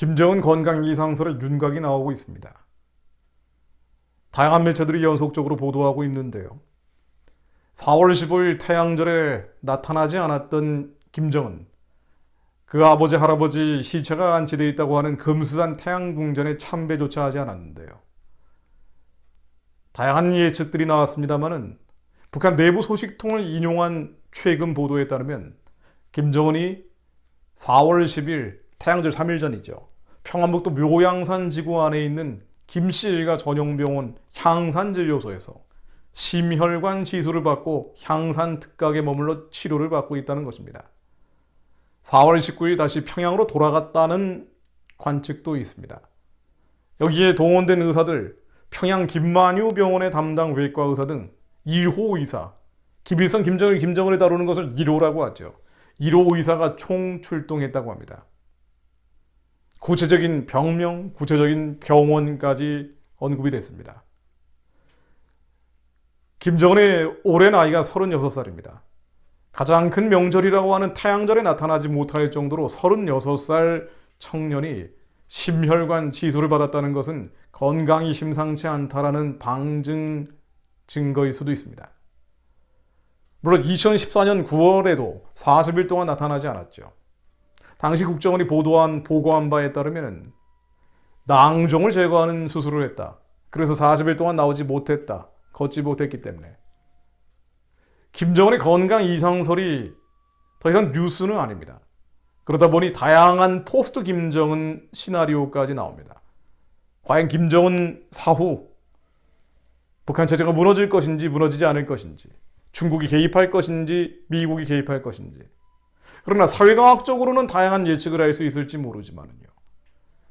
김정은 건강 이상설의 윤곽이 나오고 있습니다. 다양한 매체들이 연속적으로 보도하고 있는데요. 4월 15일 태양절에 나타나지 않았던 김정은, 그 아버지 할아버지 시체가 안치되어 있다고 하는 금수산 태양궁전에 참배조차 하지 않았는데요. 다양한 예측들이 나왔습니다만은 북한 내부 소식통을 인용한 최근 보도에 따르면 김정은이 4월 10일 태양절 3일 전이죠. 평안북도 묘양산 지구 안에 있는 김씨 일가 전용병원 향산진료소에서 심혈관 시술을 받고 향산 특각에 머물러 치료를 받고 있다는 것입니다. 4월 19일 다시 평양으로 돌아갔다는 관측도 있습니다. 여기에 동원된 의사들, 평양 김만유 병원의 담당 외과 의사 등 1호 의사, 김일성, 김정일, 김정은을 다루는 것을 1호라고 하죠. 1호 의사가 총 출동했다고 합니다. 구체적인 병명, 구체적인 병원까지 언급이 됐습니다. 김정은의 올해 나이가 36살입니다. 가장 큰 명절이라고 하는 태양절에 나타나지 못할 정도로 36살 청년이 심혈관 치수를 받았다는 것은 건강이 심상치 않다라는 방증 증거일 수도 있습니다. 물론 2014년 9월에도 40일 동안 나타나지 않았죠. 당시 국정원이 보도한 보고한 바에 따르면 낭종을 제거하는 수술을 했다. 그래서 40일 동안 나오지 못했다. 걷지 못했기 때문에. 김정은의 건강 이상설이 더 이상 뉴스는 아닙니다. 그러다 보니 다양한 포스트 김정은 시나리오까지 나옵니다. 과연 김정은 사후 북한 체제가 무너질 것인지 무너지지 않을 것인지 중국이 개입할 것인지 미국이 개입할 것인지 그러나 사회과학적으로는 다양한 예측을 할 수 있을지 모르지만요.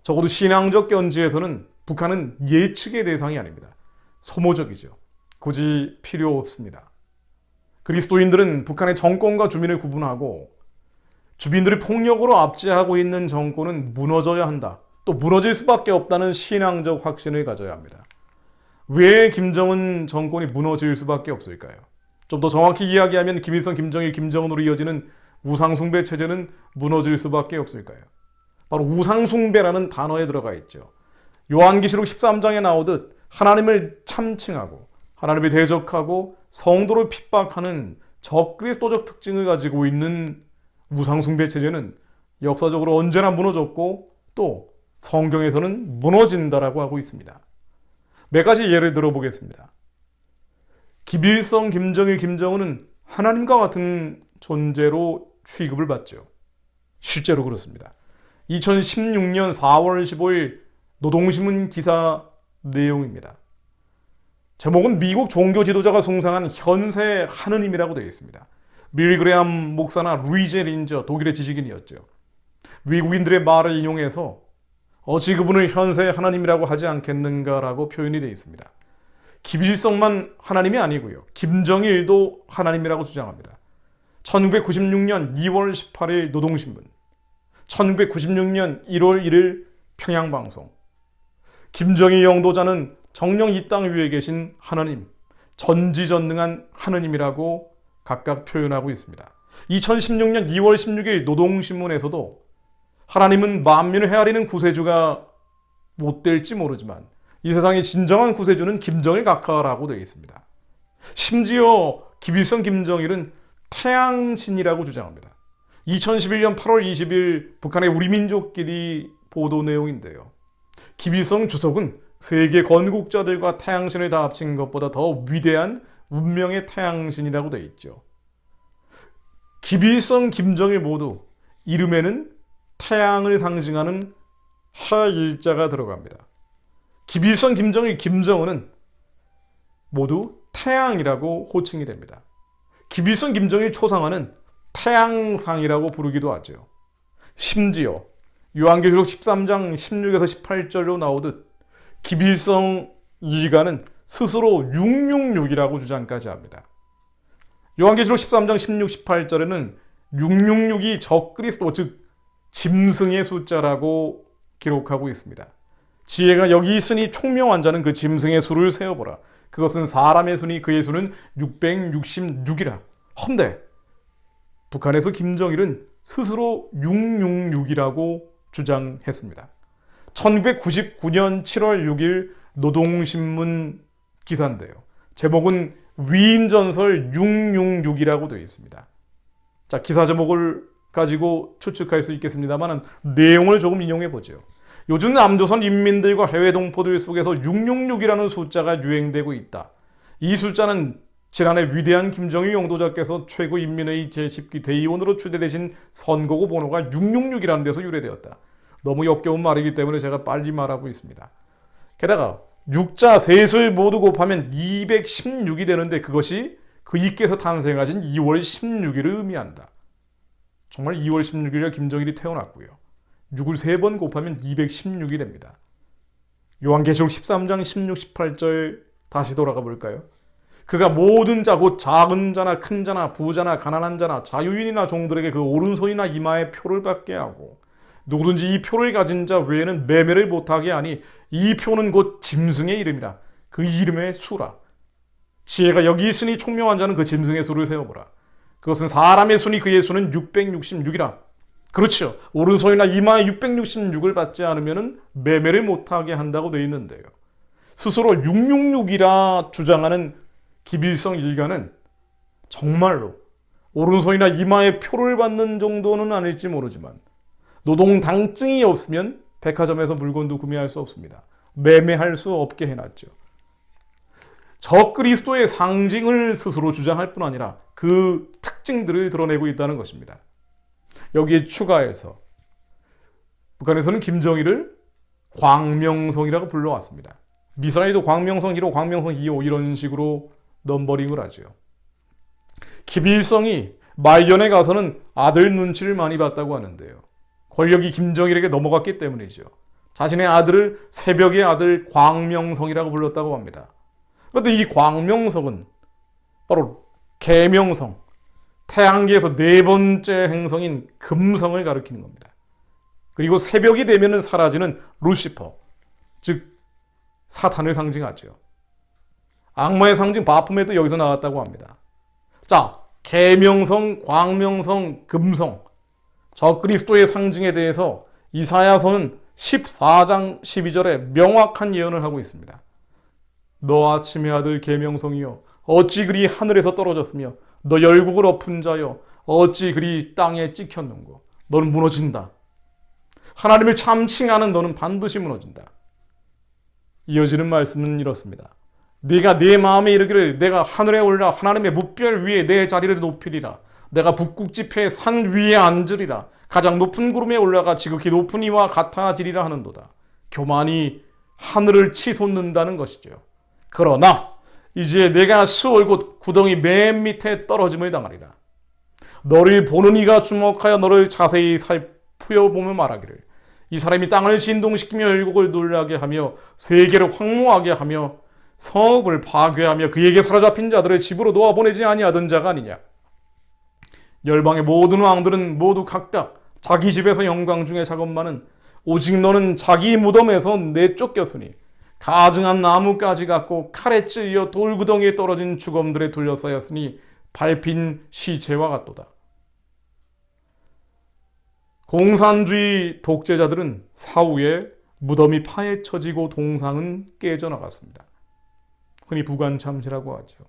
적어도 신앙적 견지에서는 북한은 예측의 대상이 아닙니다. 소모적이죠. 굳이 필요 없습니다. 그리스도인들은 북한의 정권과 주민을 구분하고 주민들이 폭력으로 압제하고 있는 정권은 무너져야 한다. 또 무너질 수밖에 없다는 신앙적 확신을 가져야 합니다. 왜 김정은 정권이 무너질 수밖에 없을까요? 좀 더 정확히 이야기하면 김일성, 김정일, 김정은으로 이어지는 우상숭배 체제는 무너질 수밖에 없을까요? 바로 우상숭배라는 단어에 들어가 있죠. 요한기시록 13장에 나오듯 하나님을 참칭하고 하나님을 대적하고 성도를 핍박하는 적그리스도적 특징을 가지고 있는 우상숭배 체제는 역사적으로 언제나 무너졌고 또 성경에서는 무너진다라고 하고 있습니다. 몇 가지 예를 들어보겠습니다. 김일성, 김정일, 김정은은 하나님과 같은 존재로 취급을 받죠. 실제로 그렇습니다. 2016년 4월 15일 노동신문 기사 내용입니다. 제목은 미국 종교 지도자가 숭상한 현세 하느님이라고 되어 있습니다. 밀 그레암 목사나 루이제 린저 독일의 지식인이었죠. 미국인들의 말을 인용해서 어찌 그분을 현세 하나님이라고 하지 않겠는가라고 표현이 되어 있습니다. 김일성만 하나님이 아니고요. 김정일도 하나님이라고 주장합니다. 1996년 2월 18일 노동신문, 1996년 1월 1일 평양방송, 김정일 영도자는 정령 이 땅 위에 계신 하나님, 전지전능한 하느님이라고 각각 표현하고 있습니다. 2016년 2월 16일 노동신문에서도 하나님은 만민을 헤아리는 구세주가 못 될지 모르지만 이 세상의 진정한 구세주는 김정일 각하라고 되어 있습니다. 심지어 김일성 김정일은 태양신이라고 주장합니다. 2011년 8월 20일 북한의 우리 민족끼리 보도 내용인데요. 김일성 주석은 세계 건국자들과 태양신을 다 합친 것보다 더 위대한 운명의 태양신이라고 되어 있죠. 김일성, 김정일 모두 이름에는 태양을 상징하는 해일자가 들어갑니다. 김일성, 김정일, 김정은은 모두 태양이라고 호칭이 됩니다. 김일성, 김정일 초상화는 태양상이라고 부르기도 하죠. 심지어 요한계시록 13장 16에서 18절로 나오듯 김일성 일가는 스스로 666이라고 주장까지 합니다. 요한계시록 13장 16, 18절에는 666이 적그리스도 즉 짐승의 숫자라고 기록하고 있습니다. 지혜가 여기 있으니 총명한 자는 그 짐승의 수를 세어보라. 그것은 사람의 순이 그의 수는 666이라. 헌데 북한에서 김정일은 스스로 666이라고 주장했습니다. 1999년 7월 6일 노동신문 기사인데요. 제목은 위인전설 666이라고 되어 있습니다. 자, 기사 제목을 가지고 추측할 수 있겠습니다만 내용을 조금 인용해 보죠. 요즘 남조선 인민들과 해외 동포들 속에서 666이라는 숫자가 유행되고 있다. 이 숫자는 지난해 위대한 김정일 용도자께서 최고 인민회의 제10기 대의원으로 추대되신 선거구 번호가 666이라는 데서 유래되었다. 너무 역겨운 말이기 때문에 제가 빨리 말하고 있습니다. 게다가 6자 셋을 모두 곱하면 216이 되는데 그것이 그 이께서 탄생하신 2월 16일을 의미한다. 정말 2월 16일에 김정일이 태어났고요. 6을 3번 곱하면 216이 됩니다. 요한계시록 13장 16, 18절 다시 돌아가 볼까요? 그가 모든 자, 곧 작은 자나 큰 자나 부자나 가난한 자나 자유인이나 종들에게 그 오른손이나 이마에 표를 받게 하고 누구든지 이 표를 가진 자 외에는 매매를 못하게 하니 이 표는 곧 짐승의 이름이라 그 이름의 수라 지혜가 여기 있으니 총명한 자는 그 짐승의 수를 세어보라 그것은 사람의 순이 그의 수는 666이라 그렇죠 오른손이나 이마에 666을 받지 않으면 매매를 못하게 한다고 되어 있는데요 스스로 666이라 주장하는 기빌성 일가는 정말로 오른손이나 이마에 표를 받는 정도는 아닐지 모르지만 노동 당증이 없으면 백화점에서 물건도 구매할 수 없습니다. 매매할 수 없게 해놨죠. 저 그리스도의 상징을 스스로 주장할 뿐 아니라 그 특징들을 드러내고 있다는 것입니다. 여기에 추가해서 북한에서는 김정일을 광명성이라고 불러왔습니다. 미사일도 광명성 1호, 광명성 2호 이런 식으로 넘버링을 하죠. 기빌성이 말년에 가서는 아들 눈치를 많이 봤다고 하는데요. 권력이 김정일에게 넘어갔기 때문이죠. 자신의 아들을 새벽의 아들 광명성이라고 불렀다고 합니다. 그런데 이 광명성은 바로 개명성, 태양계에서 네 번째 행성인 금성을 가리키는 겁니다. 그리고 새벽이 되면 사라지는 루시퍼, 즉 사탄을 상징하죠. 악마의 상징 바품에도 여기서 나왔다고 합니다. 자, 개명성, 광명성, 금성, 저 그리스도의 상징에 대해서 이사야서는 14장 12절에 명확한 예언을 하고 있습니다. 너 아침의 아들 계명성이여 어찌 그리 하늘에서 떨어졌으며 너 열국을 엎은 자여 어찌 그리 땅에 찍혔는고 너는 무너진다. 하나님을 참 칭하는 너는 반드시 무너진다. 이어지는 말씀은 이렇습니다. 네가 네 마음에 이르기를 내가 하늘에 올라 하나님의 무별 위에 내 자리를 높이리라. 내가 북극 지폐 산 위에 앉으리라. 가장 높은 구름에 올라가 지극히 높은 이와 같아지리라 하는도다. 교만이 하늘을 치솟는다는 것이죠. 그러나 이제 내가 수월 곧 구덩이 맨 밑에 떨어짐을 당하리라. 너를 보는 이가 주목하여 너를 자세히 살펴보며 말하기를 이 사람이 땅을 진동시키며 열국을 놀라게 하며 세계를 황무하게 하며 성읍을 파괴하며 그에게 사로잡힌 자들의 집으로 놓아 보내지 아니하던 자가 아니냐. 열방의 모든 왕들은 모두 각각 자기 집에서 영광 중에 작업만은 오직 너는 자기 무덤에서 내쫓겼으니 가증한 나무까지 갖고 칼에 찔려 돌구덩이에 떨어진 주검들에 둘러싸였으니 밟힌 시체와 같도다. 공산주의 독재자들은 사후에 무덤이 파헤쳐지고 동상은 깨져나갔습니다. 흔히 부관참시라고 하죠.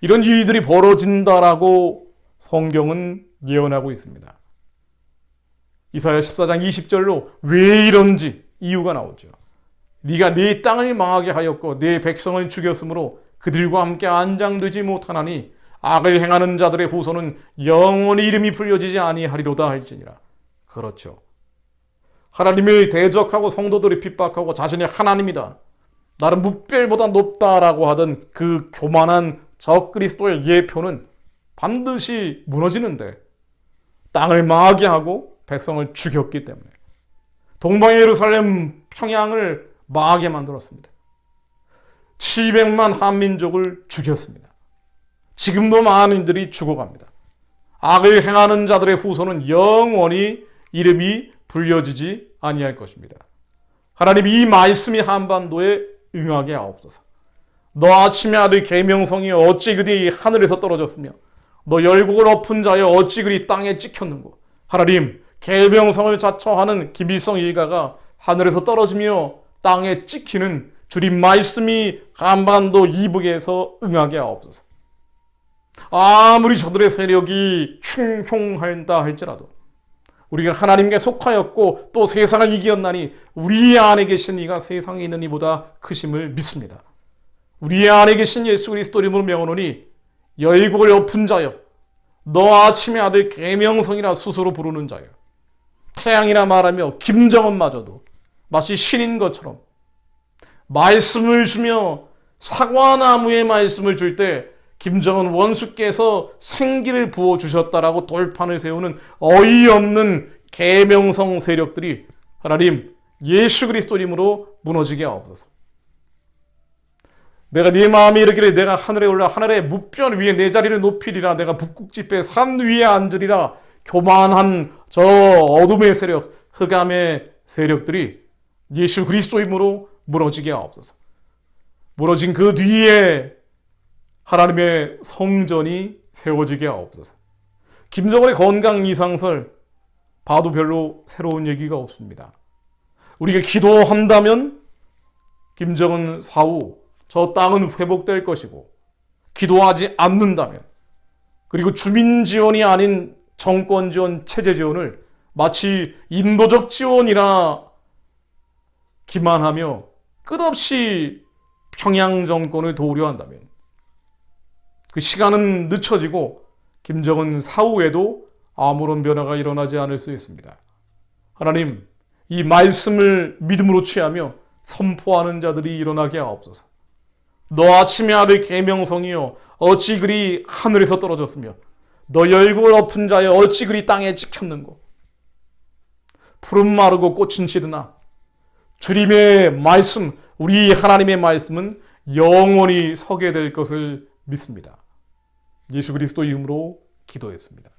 이런 일들이 벌어진다라고 성경은 예언하고 있습니다. 이사야 14장 20절로 왜 이런지 이유가 나오죠. 네가 네 땅을 망하게 하였고 네 백성을 죽였으므로 그들과 함께 안장되지 못하나니 악을 행하는 자들의 후손은 영원히 이름이 불려지지 아니하리로다 할지니라. 그렇죠. 하나님을 대적하고 성도들이 핍박하고 자신이 하나님이다. 나는 무별보다 높다라고 하던 그 교만한 적 그리스도의 예표는 반드시 무너지는데 땅을 망하게 하고 백성을 죽였기 때문에 동방 예루살렘 평양을 망하게 만들었습니다. 700만 한민족을 죽였습니다. 지금도 많은 이들이 죽어갑니다. 악을 행하는 자들의 후손은 영원히 이름이 불려지지 아니할 것입니다. 하나님 이 말씀이 한반도에 응하게 하옵소서. 너 아침의 아들 계명성이 어찌 그리 하늘에서 떨어졌으며 너 열국을 엎은 자여 어찌 그리 땅에 찍혔는고 하나님 계명성을 자처하는 기비성 일가가 하늘에서 떨어지며 땅에 찍히는 주님 말씀이 한반도 이북에서 응하게 하옵소서. 아무리 저들의 세력이 충흉한다 할지라도 우리가 하나님께 속하였고 또 세상을 이기었나니 우리 안에 계신 이가 세상에 있는 이보다 크심을 믿습니다. 우리 안에 계신 예수 그리스도 이름으로 명하노니 열국을 엎은 자여 너 아침의 아들 계명성이라 스스로 부르는 자여 태양이나 말하며 김정은마저도 마치 신인 것처럼 말씀을 주며 사과나무의 말씀을 줄 때 김정은 원수께서 생기를 부어 주셨다라고 돌판을 세우는 어이없는 계명성 세력들이 하나님 예수 그리스도 이름으로 무너지게 하옵소서. 내가 네 마음이 이르기를 내가 하늘에 올라 하늘의 무변 위에 내 자리를 높이리라 내가 북극지배 산 위에 앉으리라 교만한 저 어둠의 세력 흑암의 세력들이 예수 그리스도 이름으로 무너지게 하옵소서. 무너진 그 뒤에 하나님의 성전이 세워지게 하옵소서. 김정은의 건강 이상설 봐도 별로 새로운 얘기가 없습니다. 우리가 기도한다면 김정은 사후 저 땅은 회복될 것이고 기도하지 않는다면 그리고 주민 지원이 아닌 정권 지원, 체제 지원을 마치 인도적 지원이라 기만하며 끝없이 평양 정권을 도우려 한다면 그 시간은 늦춰지고 김정은 사후에도 아무런 변화가 일어나지 않을 수 있습니다. 하나님, 이 말씀을 믿음으로 취하며 선포하는 자들이 일어나게 하옵소서. 너 아침의 아들 계명성이여 어찌 그리 하늘에서 떨어졌으며 너 열국을 엎은 자여 어찌 그리 땅에 찍혔는고 푸른 마르고 꽃은 시드나 주님의 말씀 우리 하나님의 말씀은 영원히 서게 될 것을 믿습니다. 예수 그리스도 이름으로 기도했습니다.